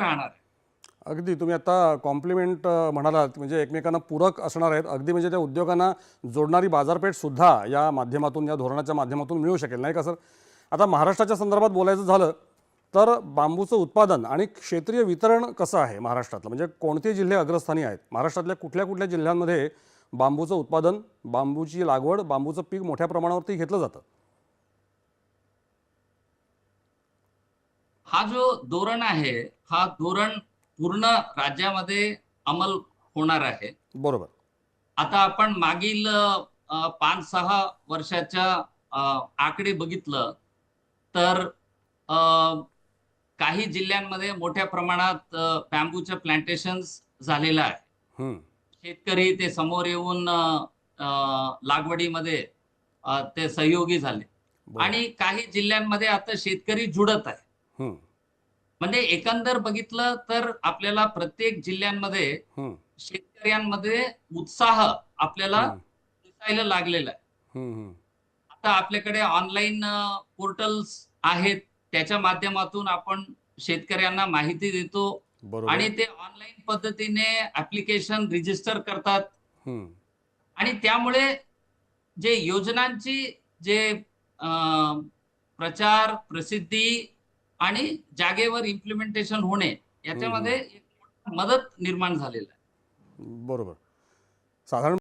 राहणार आहे. अगदी. तुम्ही आता कॉम्प्लिमेंट म्हणालात म्हणजे एकमेकांना पूरक असणार आहेत. अगदी म्हणजे त्या उद्योगांना जोडणारी बाजारपेठ सुद्धा या माध्यमातून या धोरणाच्या माध्यमातून मिळू शकेल नाही का सर? आता महाराष्ट्राच्या संदर्भात बोलायचं झालं तर बांबूचं उत्पादन आणि क्षेत्रीय वितरण कसं आहे महाराष्ट्रातलं? म्हणजे कोणते जिल्हे अग्रस्थानी आहेत? महाराष्ट्रातल्या कुठल्या कुठल्या जिल्ह्यांमध्ये बांबूचं उत्पादन बांबूची लागवड बांबूचं पीक मोठ्या प्रमाणावरती घेतलं जातं? हा जो धोरण आहे हा धोरण पूर्ण राज्यामध्ये अंमल होणार आहे. बरोबर. आता आपण मागील पाच सहा वर्षाच्या आकडे बघितलं तर काही जिल्ह्यांमध्ये मोठ्या प्रमाणात बॅम्बूचं प्लांटेशन्स झालेलं आहे. शेतकरी ते समोर येऊन लागवडीमध्ये ते सहयोगी झाले. आणि काही जिल्ह्यांमध्ये आता शेतकरी जुडत आहे. म्हणजे एकंदर बघितलं तर आपल्याला प्रत्येक जिल्ह्यांमध्ये शेतकऱ्यांमध्ये उत्साह आपल्याला दिसायला लागलेला आहे. आता आपल्याकडे ऑनलाईन पोर्टल्स आहेत. त्याच्या माध्यमातून आपण शेतकऱ्यांना माहिती देतो. आणि ते ऑनलाईन पद्धतीने ऍप्लिकेशन रिजिस्टर करतात. आणि त्यामुळे जे योजनांची जे प्रचार प्रसिद्धी आणि जागेवर इम्प्लिमेंटेशन होणे याच्यामध्ये मदत निर्माण झालेलं आहे. बरोबर. साधारण